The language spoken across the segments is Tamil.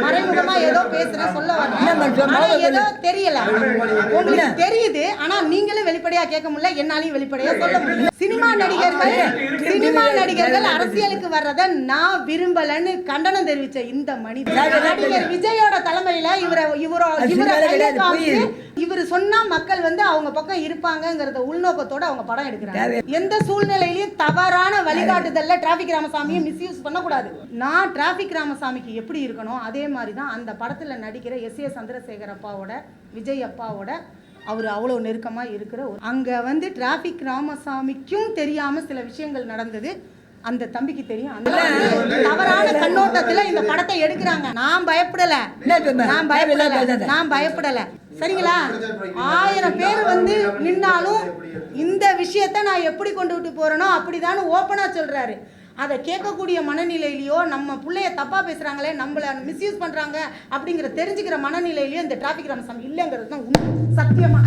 மறைமுகமா ஏதோ பேசுறேன் சொல்ல வரேன். ஏதோ தெரியல. உங்களுக்கு. தெரியுது ஆனா நீங்களும் வெளிப்படையா கேட்க முடியல என்னாலையும் வெளிப்படையா சொல்ல முடியல. சினிமா நடிகர்கள் சினிமா நடிகர்கள் அரசியலுக்கு வர்றத நான் விரும்பலன்னு கண்டனம் தெரிவிச்ச இந்த மனிதர். நடிகர் விஜயோட தலைமையில இவரை இவரோ இவரை இவர் சொன்னா மக்கள் வந்து அவங்க பக்கம் இருப்பாங்கங்கறத உள்நோக்கத்தோட அவங்க படம் எடுக்கிறாங்க. எந்த சூழ்நிலையிலயும் தவறான வழிகாட்டுதல்ல டிராபிக் ராமசாமியை மிஸ்யூஸ் பண்ணக்கூடாது. நான் டிராபிக் ராமசாமிக்கு எப்படி இருக்கணும்? அதே மாதிரி தான் அந்த படத்துல நடிக்கிற எஸ் ஏ சந்திரசேகர் அப்பாவோட விஜய் அப்பாவோட அவர் அவ்வளோ நெருக்கமாக இருக்கிற அங்கே வந்து டிராபிக் ராமசாமிக்கும் தெரியாம சில விஷயங்கள் நடந்தது. அந்த தம்பிக்கு தெரியும். அந்த தவறான கண்ணோட்டத்துல இந்த படத்தை எடுக்கிறாங்க. நான் பயப்படல? நான் பயப்படல. நான் பயப்படல. சரிங்களா? ஆயிரம் பேர் வந்து நின்னாலும் இந்த விஷயத்த நான் எப்படி கொண்டு விட்டு போறேனோ அப்படிதான்னு ஓப்பனா சொல்றாரு. அதை கேட்கக்கூடிய மனநிலையிலயோ நம்ம பிள்ளைய தப்பா பேசுறாங்களே நம்மள மிஸ்யூஸ் பண்றாங்க அப்படிங்கிற தெரிஞ்சுக்கிற மனநிலையிலயோ இந்த டிராபிக் ராமசாமி இல்லைங்கிறது தான் உண்மை. சத்தியமா.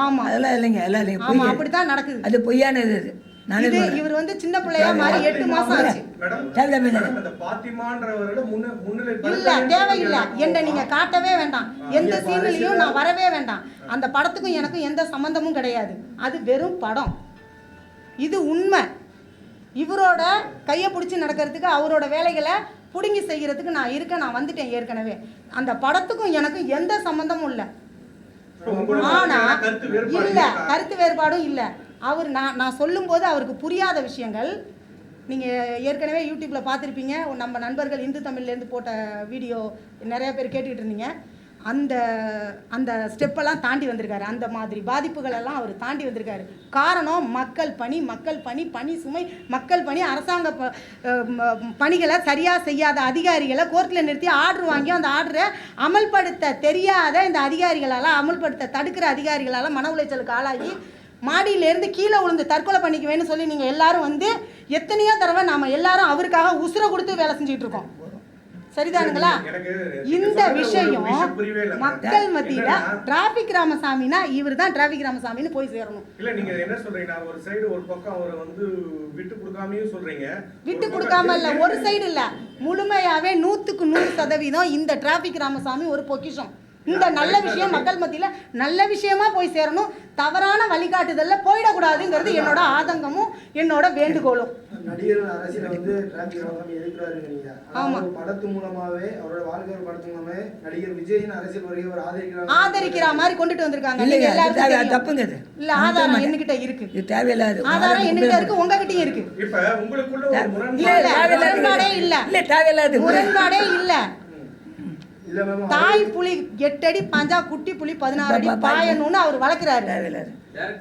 ஆமா அதெல்லாம் இல்லைங்க அதெல்லாம் இல்லைங்க ஆமா. அப்படித்தான் நடக்குது. அது பொய்யானது இது. இவர் வந்து சின்ன பிள்ளையா மாறி எட்டு மாசம் ஆச்சு. இல்ல தேவையில்ல. என்ன நீங்க காட்டவே வேண்டாம். எந்த சீன்லயும் நான் வரவே வேண்டாம். அந்த படத்துக்கும் எனக்கும் எந்த சம்பந்தமும் கிடையாது. அது வெறும் படம். இது உண்மை. இவரோட கையை பிடிச்சி நடக்கிறதுக்கு அவரோட வேலைகளை பிடுங்கி செய்கிறதுக்கு நான் இருக்கேன். நான் வந்துட்டேன் ஏற்கனவே. அந்த படத்துக்கும் எனக்கும் எந்த சம்பந்தமும் இல்லை. இப்ப உங்களுக்கு ஆனா கருத்து வேறுபாடு இல்ல? கருத்து வேறுபாடும் இல்ல. அவர் நான் நான் சொல்லும்போது அவருக்கு புரியாத விஷயங்கள். நீங்கள் ஏற்கனவே யூடியூப்பில் பார்த்துருப்பீங்க. நம்ம நண்பர்கள் இந்து தமிழ்லேருந்து போட்ட வீடியோ நிறைய பேர் கேட்டுக்கிட்டு இருந்தீங்க அந்த அந்த ஸ்டெப்பெல்லாம் தாண்டி வந்திருக்காரு. அந்த மாதிரி பாதிப்புகளெல்லாம் அவர் தாண்டி வந்திருக்காரு. காரணம் மக்கள் பணி மக்கள் பணி பணி சுமை மக்கள் பணி அரசாங்க ப- பணிகளை சரியாக செய்யாத அதிகாரிகளை கோர்ட்டில் நிறுத்தி ஆர்டர் வாங்கி அந்த ஆர்டரை அமல்படுத்த தெரியாத இந்த அதிகாரிகளால் அமல்படுத்த தடுக்கிற அதிகாரிகளால் மன உளைச்சலுக்கு ஆளாகி மாடியிலேருந்து கீழே விழுந்து தற்கொலை பண்ணிக்குவேன்னு சொல்லி நீங்கள் எல்லாரும் வந்து எத்தனையோ தடவை நாம் எல்லாரும் அவருக்காக உசுரை கொடுத்து வேலை செஞ்சுட்டு இருக்கோம். சரிதானுங்களா? இந்த விஷயம். மக்கள் மத்தியில டிராபிக் ராமசாமினா இவர் தான் டிராபிக் ராமசாமின்னு போய் சேரணும். இல்ல நீங்க என்ன சொல்றீங்கன்னா ஒரு சைடு ஒரு பக்கம் அவரை வந்து விட்டு கொடுக்காமயும் சொல்றீங்க. விட்டு கொடுக்காம இல்ல ஒரு சைடு இல்ல. முழுமையாவே நூத்துக்கு நூறு சதவீதம் இந்த டிராபிக் ராமசாமி ஒரு பொக்கிஷம். இந்த நல்ல விஷயம் மக்கள் மத்தியில நல்ல விஷயமா போய் சேரணும் தவறான வழிகாட்டுதல்ல போயிடக்கூடாதுங்கிறது என்னோட ஆதங்கமும் என்னோட வேண்டுகோளும் நடிகர்கள் அரசியல வந்து டிராபிக் ராமசாமி எதிர்க்கிறாருங்க நீங்க ஆனா ஆமா. ஒரு படத்து மூலமாவே அவரோட வாழ்க்கை ஒரு படத்து மூலமாவே நடிகர் விஜயின் அரசியல் வருகை அவர் ஆதரிக்கிறாங்க ஆதரிக்கிற மாதிரி கொண்டுட்டு வந்திருக்காங்க. தப்புங்க அது. இல்ல ஆதாரம். என்கிட்ட இருக்கு இது தேவையில்லாது ஆதாரம் என்கிட்ட இருக்கு உங்ககிட்டயும் இருக்கு இப்ப உங்களுக்குள்ள ஒரு இல்ல, முரண்பாடு இல்ல, இல்ல. இல்ல தேவையில்லாது முரண்பாடே இல்ல இல்ல தாய் புலி எட்டடி பாஞ்சா குட்டி புலி பதினாறு அடி பாயணும்னு அவர் வளர்க்குறாரு.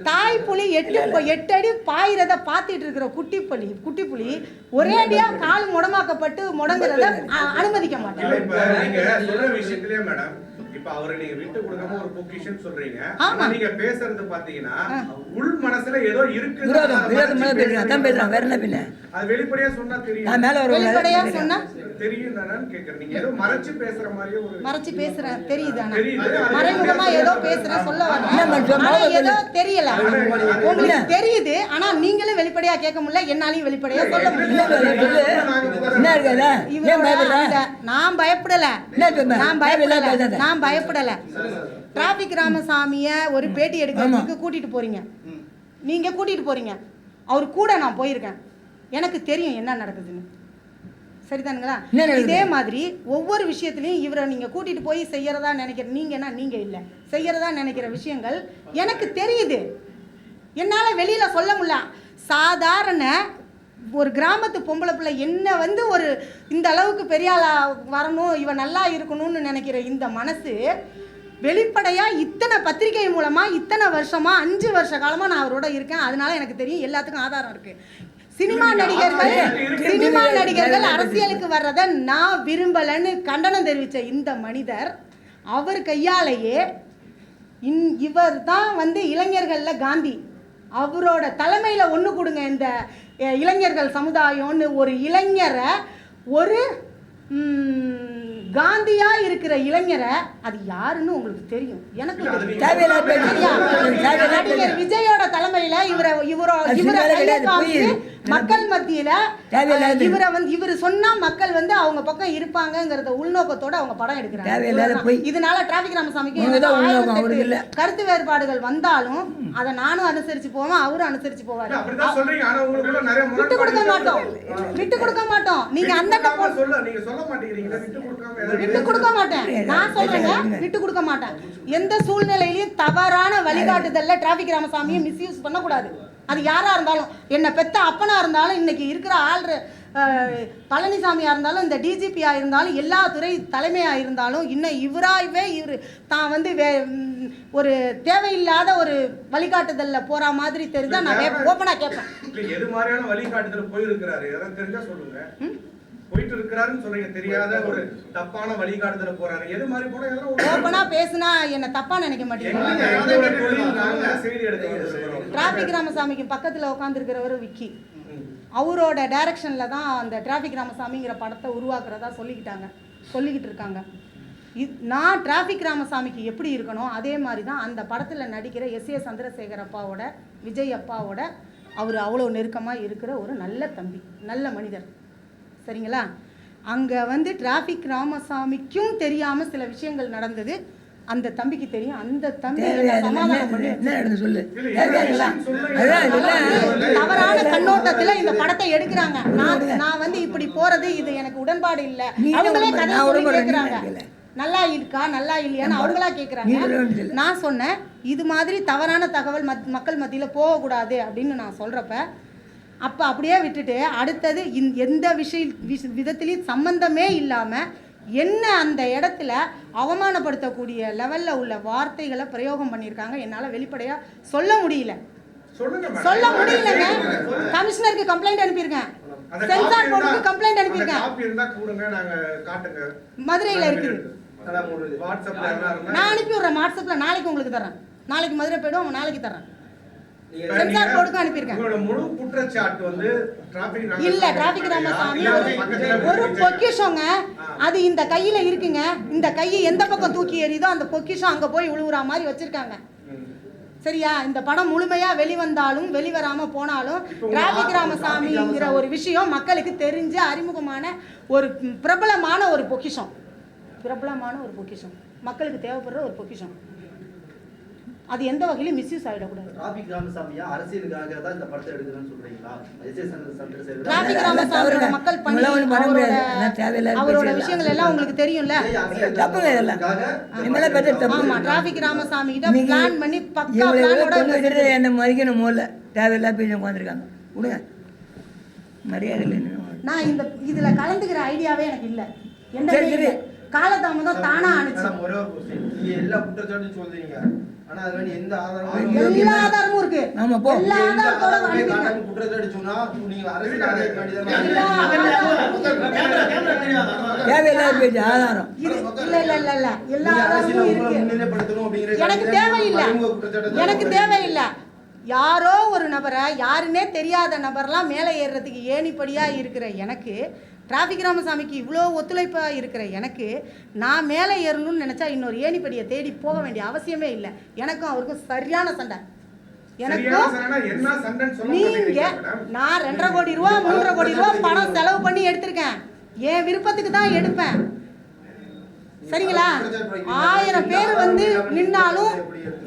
தாய் புலி எட்டு எட்டு அடி பாயிறத பார்த்துட்டு இருக்கிற குட்டி புலி குட்டி புலி ஒரே அடியா கால் முடமாக்கப்பட்டு முடங்குறத அனுமதிக்க இல்ல மாட்டேன் இப்ப நீங்க சொல்ற விஷயத்திலேயே மேடம் இப்ப அவரை நீங்க விட்டு கொடுக்காம ஒரு பொக்கிஷன் சொல்றீங்க. ஆமா. ஆனா நீங்க பேசுறது பாத்தீங்கன்னா உள் மனசுல ஏதோ இருக்கு விரோதம் விரோதம் மேல பேசுறேன் அதான் பேசுறான் வேற என்ன பின்ன? அது வெளிப்படையா சொன்னா தெரியும். நான் மேல ஒரு வெளிப்படையா சொன்னா தெரியும் தானே கேக்குறேன். நீங்க ஏதோ மறைச்சு பேசுற மாதிரியே ஒரு மறைச்சு பேசுறேன் தெரியுது. ஆனா. மறைமுகமா ஏதோ பேசுறேன் சொல்ல வரேன். ஏதோ தெரியல. உங்களுக்கு. தெரியுது ஆனா நீங்களும் வெளிப்படையா கேட்க முடியல என்னாலையும் வெளிப்படையா சொல்ல முடியல. நான் பயப்படல? நான் பயப்படல. நான் பயப்படல. டிராபிக் ராமசாமிய ஒரு பேட்டி எடுக்கிறதுக்கு கூட்டிட்டு போறீங்க. நீங்க கூட்டிட்டு போறீங்க. அவர் கூட நான் போயிருக்கேன். எனக்கு தெரியும் என்ன நடக்குதுன்னு. சரிதானுங்களா? என்ன? இதே மாதிரி ஒவ்வொரு விஷயத்துலையும் இவரை நீங்க கூட்டிட்டு போய் செய்யறதா நினைக்கிற நீங்கன்னா நீங்க இல்ல. செய்யறதா நினைக்கிற விஷயங்கள் எனக்கு தெரியுது. என்னால வெளியில சொல்ல முடியல. சாதாரண ஒரு கிராமத்து பொம்பளை பிள்ளை என்ன வந்து ஒரு இந்த அளவுக்கு பெரிய ஆளா வரணும் இவன் நல்லா இருக்கணும்னு நினைக்கிற இந்த மனசு வெளிப்படையா இத்தனை பத்திரிகை மூலமா இத்தனை வருஷமா அஞ்சு வருஷ காலமா நான் அவரோட இருக்கேன். அதனால எனக்கு தெரியும் எல்லாத்துக்கும் ஆதாரம் இருக்கு. சினிமா நடிகர்கள் சினிமா நடிகர்கள் அரசியலுக்கு வர்றத நான் விரும்பலன்னு கண்டனம் தெரிவிச்ச இந்த மனிதர் அவர் கையாலேயே இன் இவர் தான் வந்து இளைஞர்கள்ல காந்தி. அவரோட தலைமையில ஒன்று கொடுங்க இந்த இளைஞர்கள் சமுதாயம்னு ஒரு இளைஞரை ஒரு காந்தியா இருக்கிற இளைஞரை அது யாருன்னு உங்களுக்கு தெரியும். எனக்கு நடிகர். விஜயோட தலைமையில இவரை இவரோ இவரை. மக்கள் மத்தியில இவரை வந்து இவர் சொன்னா மக்கள் வந்து அவங்க பக்கம் இருப்பாங்கங்கறத உள்நோக்கத்தோட அவங்க படம் எடுக்கிறாங்க. இதனால டிராபிக் ராமசாமிக்கு. கருத்து வேறுபாடுகள் வந்தாலும் அதை நானும் அனுசரிச்சு போவேன் அவரும் அனுசரிச்சு போவாரு. அப்படிதான் சொல்றீங்க. ஆனா உங்களுக்குள்ள நிறைய விட்டு கொடுக்க மாட்டோம். விட்டு கொடுக்க மாட்டோம். நீங்க விட்டு அந்த விட்டு கொடுக்க மாட்டேன். நான் சொல்றேங்க விட்டு கொடுக்க மாட்டேன். எந்த சூழ்நிலையிலயும் தவறான வழிகாட்டுதல்ல டிராபிக் ராமசாமியை மிஸ்யூஸ் பண்ணக்கூடாது. அது யாரா இருந்தாலும் என்ன பெத்த அப்பனா இருந்தாலும் இன்னைக்கு இருக்கிற ஆள்ற அஹ், பழனிசாமியா இருந்தாலும் இந்த டிஜிபியா இருந்தாலும் எல்லா துறை தலைமையா இருந்தாலும் இன்னும் இவராகவே இவர் தான் வந்து வே ஒரு தேவையில்லாத ஒரு வழிகாட்டுதல்ல போற மாதிரி தெரிஞ்சா நான் ஓப்பனா கேட்பேன் எது மாதிரியான வழிகாட்டுதல் போயிருக்கிறாரு? யாராவது தெரிஞ்சா சொல்லுங்க. போயிட்டு இருக்கிறாருன்னு சொல்றீங்க. தெரியாத ஒரு தப்பான வழிகாட்டுதல போறாரு. எது மாதிரி போனா ஒரு- ஓப்பனா பேசுனா என்ன தப்பா நினைக்க மாட்டீங்க. எங்களுக்கு எங்களோட தொழில் நாங்க செய்தி எடுக்க வந்துருக்கிறோம். டிராபிக் ராமசாமிக்கு பக்கத்தில் உட்காந்துருக்கிறவர் விக்கி. அவரோட டைரக்ஷனில் தான் அந்த டிராஃபிக் ராமசாமிங்கிற படத்தை உருவாக்குறதா சொல்லிக்கிட்டாங்க. சொல்லிக்கிட்டு இருக்காங்க. நான் டிராஃபிக் ராமசாமிக்கு எப்படி இருக்கணும் அதே மாதிரி தான் அந்த படத்தில் நடிக்கிற எஸ் ஏ சந்திரசேகர் அப்பாவோட விஜய் அப்பாவோட அவர் அவ்வளோ நெருக்கமாக இருக்கிற ஒரு நல்ல தம்பி நல்ல மனிதர். சரிங்களா? அங்கே வந்து டிராஃபிக் ராமசாமிக்கும் தெரியாமல் சில விஷயங்கள் நடந்தது. அந்த தம்பிக்கு தெரியும். அந்த தம்பி தவறான கண்ணோட்டத்துல இந்த படத்தை எடுக்கிறாங்க. நான் நான் வந்து இப்படி போறது இது எனக்கு உடன்பாடு இல்ல. அவங்களே கதை நினைக்கல. நல்லா இருக்கா? நல்லா இல்லையான்னு. அவங்களா வேண்டியதில்லை. நான் சொன்னேன் இது மாதிரி தவறான தகவல் மத்- மக்கள் மத்தியில போகக்கூடாது அப்படின்னு நான் சொல்றப்ப அப்ப அப்படியே விட்டுட்டு அடுத்தது இந்த- எந்த விஷய விஷ- விதத்திலையும் சம்பந்தமே இல்லாம என்ன அந்த இடத்துல அவமானப்படுத்தக்கூடிய லெவல்ல உள்ள வார்த்தைகளை பிரயோகம் பண்ணியிருக்காங்க என்னால வெளிப்படையா சொல்ல முடியல. சொல்லுங்க மேடம். சொல்ல முடியலங்க. கமிஷனருக்கு கம்ப்ளைண்ட் அனுப்பியிருக்கேன். சென்சார் போர்டுக்கு கம்ப்ளைண்ட் அனுப்பியிருக்கேன். காப்பி இருந்தா கொடுங்க நாங்க காட்டுங்க. மதுரையில இருந்தா நான் அனுப்பி விடுறேன் வாட்ஸ்அப்ல நாளைக்கு உங்களுக்கு தரேன் நாளைக்கு மதுரை போயிடும் நாளைக்கு தரேன் சென்சார் போர்டுக்கு அனுப்பியிருக்கேன். உங்களோட முழு குற்றச்சாட்டு வந்து டிராபிக் இல்ல டிராபிக் ராமசாமி ஒரு-. பொக்கிஷங்க. அது இந்த கையில இருக்குங்க இந்த கையை எந்த பக்கம் தூக்கி எறியுதோ அந்த பொக்கிஷம் அங்க போய் விழுவுற மாதிரி வச்சிருக்காங்க. சரியா இந்த படம் முழுமையா வெளிவந்தாலும் வெளிவராம போனாலும் டிராபிக் ராமசாமிங்கிற ஒரு விஷயம் மக்களுக்கு தெரிஞ்ச அறிமுகமான ஒரு பிரபலமான ஒரு பொக்கிஷம் பிரபலமான ஒரு பொக்கிஷம் மக்களுக்கு தேவைப்படுற ஒரு பொக்கிஷம் அது எந்த வகையிலும் மிஸ்யூஸ் ஆகிடக்கூடாது டிராபிக் ராமசாமியா அரசியலுக்காக தான் இந்த படத்தை எடுக்கிறேன்னு சொல்றீங்களா? அதெல்லாம் ராமசாமியோட. மக்கள் பணி அவரோட விஷயங்கள் எல்லாம் உங்களுக்கு தெரியும்ல? தப்புங்க இதெல்லாம். ஆமா டிராபிக் ராமசாமி கிட்ட பிளான் பண்ணி பக்கா பிளானோட என்னை மதிக்கணும் முதல்ல தேவையில்லாத பேசி உட்காந்துருக்காங்க விடுங்க. மரியாதை இல்லை. நான் இந்த இதுல கலந்துக்கிற ஐடியாவே எனக்கு இல்ல. என்ன. காலதாமதம் தானா. நீங்க எல்லா குற்றச்சாட்டும் சொல்றீங்க. ஆனா எந்த ஆதாரமும் எல்லா ஆதாரமும் இருக்கு. போ. எல்லா ஆதாரத்தோட நீங்க தேவையில்லாத ஆதாரம். இது இல்ல இல்ல இல்ல இல்ல. எல்லா நீங்க அரசியலை ஆதாரமும் உங்களை இருக்கு. முன்னிலைப்படுத்தணும் அப்படிங்கிற எனக்கு தேவையில்லை. எனக்கு. தேவையில்லை. யாரோ ஒரு நபரை யாருன்னே தெரியாத நபர்லாம் மேலே ஏறுறதுக்கு ஏணிப்படியாக இருக்கிற எனக்கு டிராஃபிக் ராமசாமிக்கு இவ்வளோ ஒத்துழைப்பாக இருக்கிற எனக்கு நான் மேலே ஏறணும்னு நினச்சா இன்னொரு ஏணிப்படியை தேடி போக வேண்டிய அவசியமே இல்லை. எனக்கும் அவருக்கும் சரியான சண்டை. எனக்கும் நீங்க. நான் ரெண்டரை கோடி ரூபா மூன்றரை கோடி ரூபா பணம் செலவு பண்ணி எடுத்திருக்கேன். என் விருப்பத்துக்கு தான் எடுப்பேன். சரிங்களா? ஆயிரம் பேர் வந்து நின்னாலும்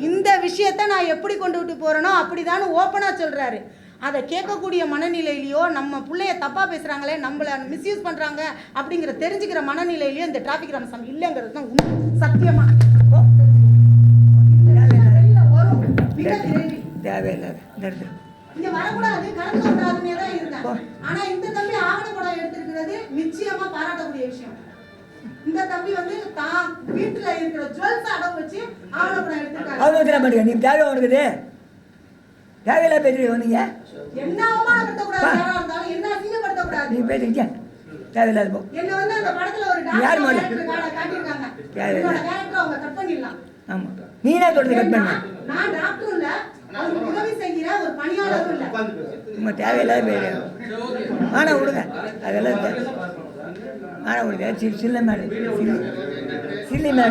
இந்த விஷயத்த நான் எப்படி கொண்டு விட்டு போறேனோ அப்படிதான்னு ஓப்பனா சொல்றாரு. அதை கேட்கக்கூடிய மனநிலையிலையோ நம்ம பிள்ளைய தப்பா பேசுறாங்களே நம்மள மிஸ்யூஸ் பண்றாங்க அப்படிங்கிற தெரிஞ்சுக்கிற மனநிலையிலையோ இந்த டிராபிக் ராமசாமி இல்லைங்கிறது தான் உண்மை. சத்தியமா. இந்த விஷயம் வெளியில வரும் மிக விரைவில் தேவையில்லாத இங்க வரக்கூடாது கடந்து வராதுன்னே தான் இருந்தேன் ஆனா இந்த தம்பி ஆவண படம் எடுத்திருக்கிறது நிச்சயமா பாராட்டக்கூடிய விஷயம். இந்த தம்பி வந்து தான் வீட்டுல இருக்கிற ஜுவல்ஸ் அடவு வச்சு ஆவண படம் எடுத்திருக்காரு. நீ தேவை உனக்கு இது தேவையில்லாத பேசுறீங்க வந்தீங்க என்ன அவமானப்படுத்தக்கூடாது என்ன அசிங்கப்படுத்தக்கூடாது? நீ பேசுறீங்க தேவையில்லாத போ. என்ன வந்து அந்த படத்துல ஒரு யார் காட்ட- காட்டியிருக்காங்க யார் என்னோட கேரக்டர் அவங்க கட் பண்ணிடலாம். ஆமாம் நீ என்ன சொல்றது கட் பண்ண. நான் நான் டாக்டரும் இல்ல. அவருக்கு உதவி செய்கிற ஒரு பணியாளரும் இல்ல. உட்கார்ந்து பேசு. நம்ம தேவையில்லாத பேர். ஆனால் விடுங்க. அதெல்லாம் தேவை மாலை கொடுக்க சில்லி மேடு சில்லி சில்லி மேடு